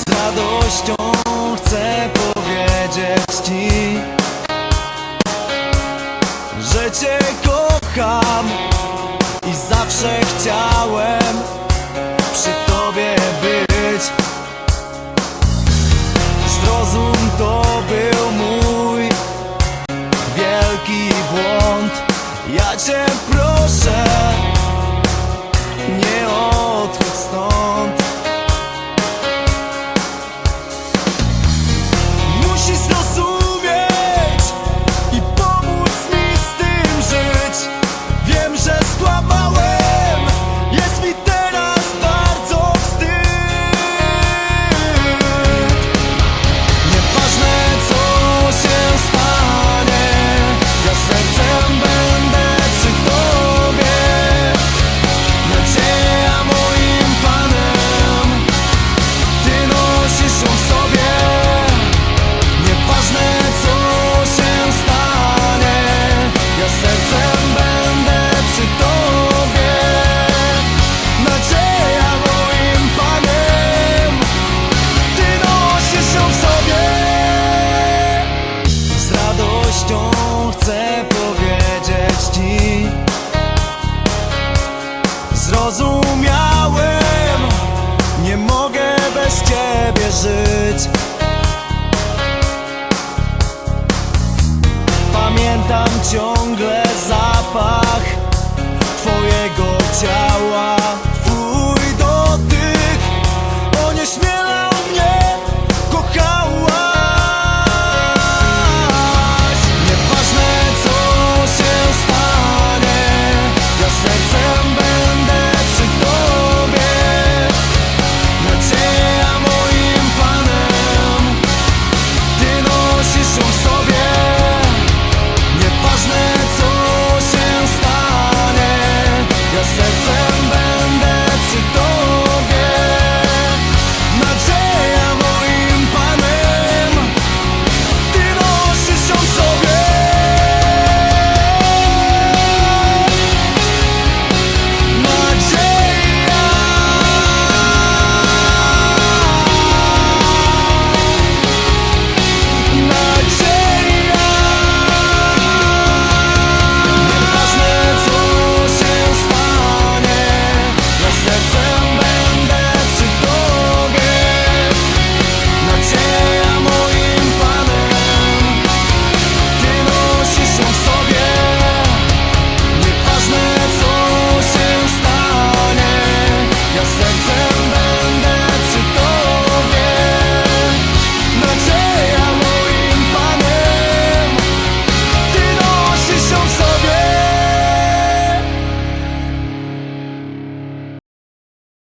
Z radością chcę powiedzieć Ci Że Cię kocham I zawsze chciałem Przy Tobie być. Zrozum to był mój Wielki błąd. Ja Cię proszę żyć. Pamiętam ciągle zapach Twojego ciała.